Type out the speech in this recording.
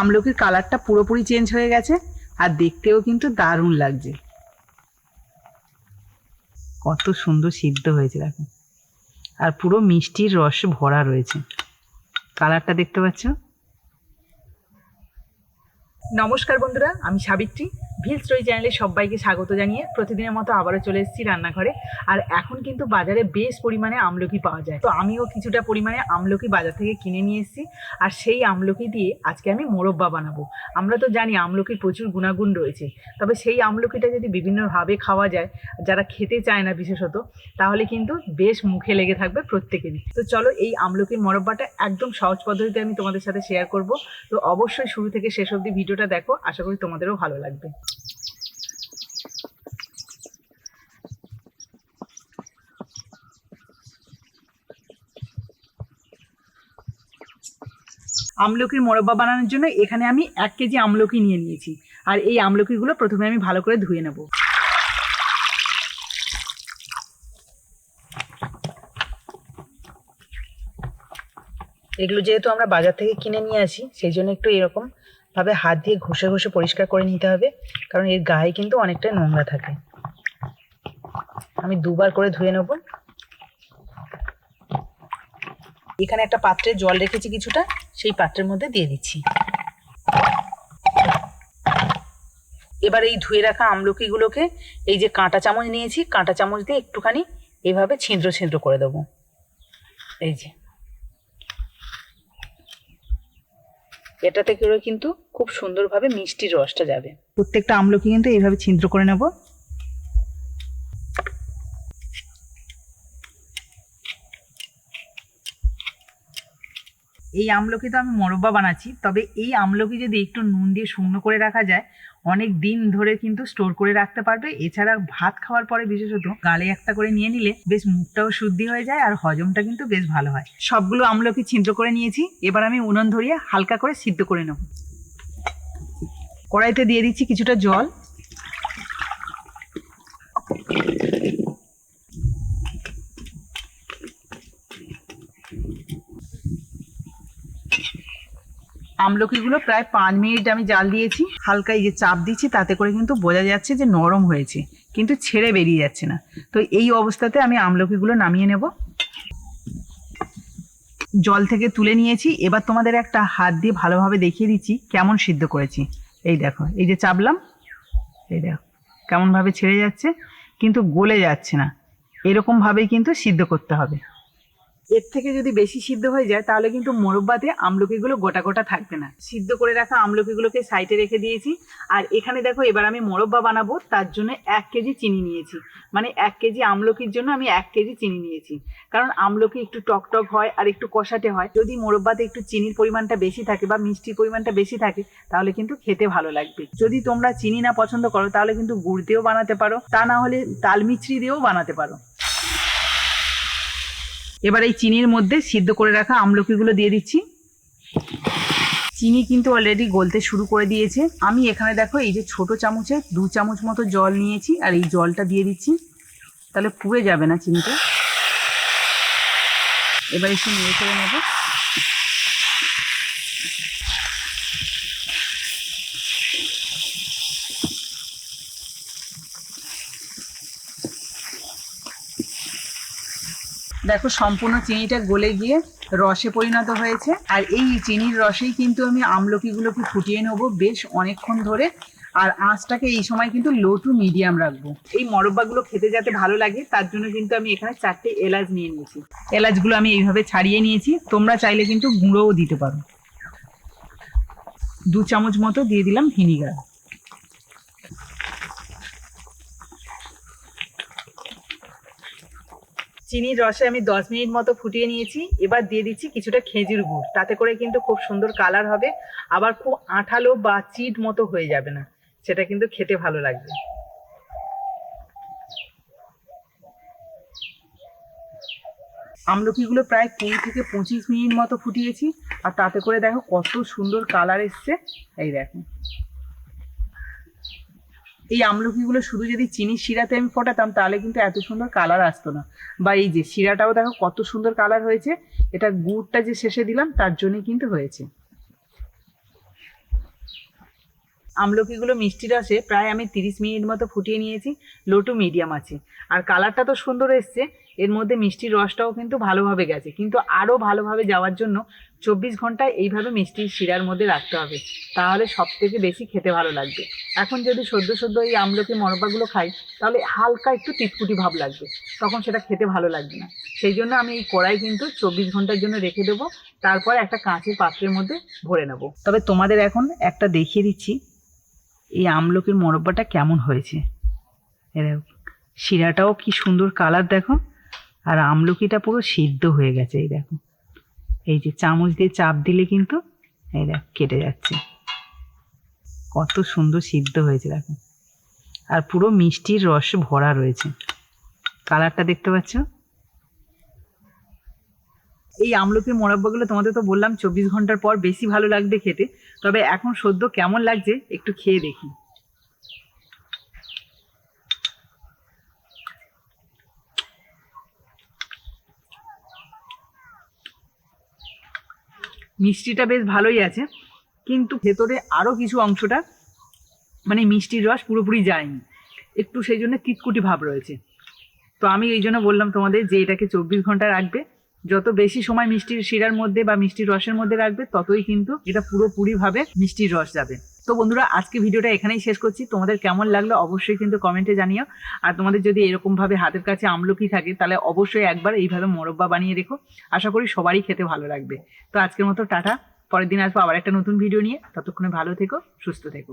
আমলকির কালারটা পুরোপুরি চেঞ্জ হয়ে গেছে আর দেখতেও কিন্তু দারুণ লাগছে। কত সুন্দর সিদ্ধ হয়েছে, দেখো। আর পুরো মিষ্টির রস ভরা রয়েছে। কালারটা দেখতে পাচ্ছ? নমস্কার বন্ধুরা, আমি সাবিত্রী। ভিল স্টোরি চ্যানেলে সবাইকে স্বাগত জানিয়ে প্রতিদিনের মতো আবারও চলে এসেছি রান্নাঘরে। আর এখন কিন্তু বাজারে বেশ পরিমাণে আমলকি পাওয়া যায়। তো আমিও কিছুটা পরিমাণে আমলকি বাজার থেকে কিনে নিয়ে এসেছি। আর সেই আমলকি দিয়ে আজকে আমি মোরব্বা বানাবো। আমরা তো জানি আমলকির প্রচুর গুণাগুণ রয়েছে। তবে সেই আমলকিটা যদি বিভিন্নভাবে খাওয়া যায়, যারা খেতে চায় না বিশেষত, তাহলে কিন্তু বেশ মুখে লেগে থাকবে প্রত্যেকেরই। তো চলো এই আমলকির মোরব্বাটা একদম সহজ পদ্ধতিতে আমি তোমাদের সাথে শেয়ার করব। তো অবশ্যই শুরু থেকে শেষ অবধি ভিডিওটা দেখো। আশা করি তোমাদেরও ভালো লাগবে। আমলকির মোরব্বা বানানোর জন্য এখানে আমি এক কেজি আমলকি নিয়ে নিয়েছি। আর এই আমলকিগুলো প্রথমে আমি ভালো করে ধুয়ে নেব। এগুলো যেহেতু আমরা বাজার থেকে কিনে নিয়ে আসি, সেই জন্য একটু এরকম ভাবে হাত দিয়ে ঘষে ঘষে পরিষ্কার করে নিতে হবে, কারণ এর গায়ে কিন্তু অনেকটা নোংরা থাকে। আমি দুবার করে ধুয়ে নেব। এখানে একটা পাত্রে জল রেখেছি কিছুটা। সেই পাত্রের মধ্যে দিয়ে দিচ্ছি। এবার এই ধুয়ে রাখা আমলকিগুলোকে এই যে কাঁটা চামচ নিয়েছি, কাঁটা চামচ দিয়ে একটুখানি এইভাবে ছিদ্র ছিদ্র করে দেবো। এই যে। এটাতে করে কিন্তু খুব সুন্দরভাবে মিষ্টির রসটা যাবে। প্রত্যেকটা আমলকি কিন্তু এইভাবে ছিদ্র করে নেব। এই আমলকি তো আমি মোরব্বা বানাচ্ছি, তবে এই আমলকি যদি একটু নুন দিয়ে শুকনো করে রাখা যায়, অনেক দিন ধরে কিন্তু স্টোর করে রাখতে পারবে। এছাড়া ভাত খাওয়ার পরে বিশেষত গালে একটা করে নিয়ে নিলে বেশ মুখটাও শুদ্ধি হয়ে যায় আর হজমটা কিন্তু বেশ ভালো হয়। সবগুলো আমলকি ছিদ্র করে নিয়েছি, এবার আমি উনুন ধরিয়ে হালকা করে সিদ্ধ করে নেব। কড়াইতে দিয়ে দিচ্ছি কিছুটা জল। আমলকিগুলো প্রায় পাঁচ মিনিট আমি জাল দিয়েছি। হালকা এই যে চাপ দিচ্ছি, তাতে করে কিন্তু বোঝা যাচ্ছে যে নরম হয়েছে, কিন্তু ছেড়ে বেরিয়ে যাচ্ছে না। তো এই অবস্থাতে আমি আমলকিগুলো নামিয়ে নেব। জল থেকে তুলে নিয়েছি। এবার তোমাদের একটা হাত দিয়ে ভালোভাবে দেখিয়ে দিচ্ছি, কেমন সিদ্ধ করেছি। এই দেখো, এই যে চাপলাম, এই দেখো, কেমনভাবে ছেড়ে যাচ্ছে, কিন্তু গলে যাচ্ছে না। এরকমভাবেই কিন্তু সিদ্ধ করতে হবে। এর থেকে যদি বেশি সিদ্ধ হয়ে যায়, তাহলে কিন্তু মোরব্বাতে আমলকিগুলো গোটা গোটা থাকবে না। সিদ্ধ করে রাখা আমলকিগুলোকে সাইডে রেখে দিয়েছি। আর এখানে দেখো, এবার আমি মোরব্বা বানাবো, তার জন্য এক কেজি চিনি নিয়েছি। মানে এক কেজি আমলকির জন্য আমি এক কেজি চিনি নিয়েছি। কারণ আমলকি একটু টক টক হয় আর একটু কষাটে হয়। যদি মোরব্বাতে একটু চিনির পরিমাণটা বেশি থাকে বা মিষ্টির পরিমাণটা বেশি থাকে, তাহলে কিন্তু খেতে ভালো লাগবে। যদি তোমরা চিনি না পছন্দ করো, তাহলে কিন্তু গুড় দিয়েও বানাতে পারো। তা না হলে তাল মিছরি দিয়েও বানাতে পারো। এবার এই চিনির মধ্যে সিদ্ধ করে রাখা আমলকিগুলো দিয়ে দিচ্ছি। চিনি কিন্তু অলরেডি গলতে শুরু করে দিয়েছে। আমি এখানে দেখো এই যে ছোট চামচে দু চামচ মতো জল নিয়েছি আর এই জলটা দিয়ে দিচ্ছি। তাহলে পুড়ে যাবে না চিনিটা। এবার একটু নিয়ে করে নেব। দেখো, সম্পূর্ণ চিনিটা গলে গিয়ে রসে পরিণত হয়েছে। আর এই চিনির রসেই কিন্তু আমি আমলকিগুলোকে ফুটিয়ে নেব বেশ অনেকক্ষণ ধরে। আর আঁচটাকে এই সময় কিন্তু লো টু মিডিয়াম রাখব। এই মরব্বাগুলো খেতে যাতে ভালো লাগে, তার জন্য কিন্তু আমি এখানে চারটে এলাচ নিয়ে নিয়েছি। এলাচগুলো আমি এইভাবে ছাড়িয়ে নিয়েছি, তোমরা চাইলে কিন্তু গুঁড়োও দিতে পারো। দু চামচ মতো দিয়ে দিলাম ভিনিগার। চিনির রসে আমি দশ মিনিট মতো ফুটিয়ে নিয়েছি। এবার দিয়ে দিচ্ছি কিছুটা খেজুর গুড়। তাতে করে কিন্তু খুব সুন্দর কালার হবে। আবার খুব আঠালো বা চিট মতো হয়ে যাবে না। সেটা কিন্তু খেতে ভালো লাগবে। আমলকিগুলো প্রায় কুড়ি থেকে পঁচিশ মিনিট মতো ফুটিয়েছি। আর তাতে করে দেখো কত সুন্দর কালার এসছে। এই দেখো। এই আমলকিগুলো শুধু যদি চিনি শিরাতে আমি ফোটাতাম, তাহলে কিন্তু এত সুন্দর কালার আসতো না। বা এই যে শিরাটাও দেখো কত সুন্দর কালার হয়েছে, এটা গুড়টা যে শেষে দিলাম, তার জন্যই কিন্তু হয়েছে। আমলকিগুলো মিষ্টি রসে প্রায় আমি তিরিশ মিনিট মতো ফুটিয়ে নিয়েছি লো টু মিডিয়াম আছে। আর কালারটা তো সুন্দর এসছে, এর মধ্যে মিষ্টির রসটাও কিন্তু ভালোভাবে গেছে। কিন্তু আরও ভালোভাবে যাওয়ার জন্য চব্বিশ ঘণ্টা এইভাবে মিষ্টির শিরার মধ্যে রাখতে হবে, তাহলে সব থেকে বেশি খেতে ভালো লাগবে। এখন যদি সদ্য সদ্য এই আমলকি মরব্বাগুলো খাই, তাহলে হালকা একটু টিটকুটি ভাব লাগবে, তখন সেটা খেতে ভালো লাগবে না। সেই জন্য আমি এই কড়াই কিন্তু চব্বিশ ঘণ্টার জন্য রেখে দেবো, তারপর একটা কাঁচের পাত্রের মধ্যে ভরে নেব। তবে তোমাদের এখন একটা দেখিয়ে দিচ্ছি এই আমলকির মোরব্বাটা কেমন হয়েছে? শিরাটাও কি সুন্দর কালার দেখো, আর আমলকিটা পুরো সিদ্ধ হয়ে গেছে, এই দেখো। এই যে চামচ দিয়ে চাপ দিলে কিন্তু, এই দেখ, কেটে যাচ্ছে। কত সুন্দর সিদ্ধ হয়েছে, দেখো। আর পুরো মিষ্টির রস ভরা রয়েছে। কালারটা দেখতে পাচ্ছ? এই আমলকির মোরাব্বাগুলো তোমাদের তো বললাম, চব্বিশ ঘণ্টার পর বেশি ভালো লাগবে খেতে। তবে এখন সদ্য কেমন লাগছে একটু খেয়ে দেখি। মিষ্টিটা বেশ ভালোই আছে, কিন্তু ভেতরে আরও কিছু অংশটা মানে মিষ্টির রস পুরোপুরি যায়নি। একটু সেই জন্য কিটকুটি ভাব রয়েছে। তো আমি এই জন্য বললাম তোমাদের যে এটাকে চব্বিশ ঘণ্টা রাখবে যত বেশি সময় মিষ্টির শিরার মধ্যে বা মিষ্টির রসের মধ্যে রাখবে, ততই কিন্তু এটা পুরোপুরিভাবে মিষ্টির রস যাবে। তো বন্ধুরা, আজকে ভিডিওটা এখানেই শেষ করছি। তোমাদের কেমন লাগল অবশ্যই কিন্তু কমেন্টে জানিও। আর তোমাদের যদি এরকমভাবে হাতের কাছে আমলকি থাকে, তাহলে অবশ্যই একবার এইভাবে মোরব্বা বানিয়ে রেখো। আশা করি সবারই খেতে ভালো লাগবে। তো আজকের মতো টাটা। পরের দিন আসব আবার একটা নতুন ভিডিও নিয়ে। ততক্ষণে ভালো থেকো, সুস্থ থেকো।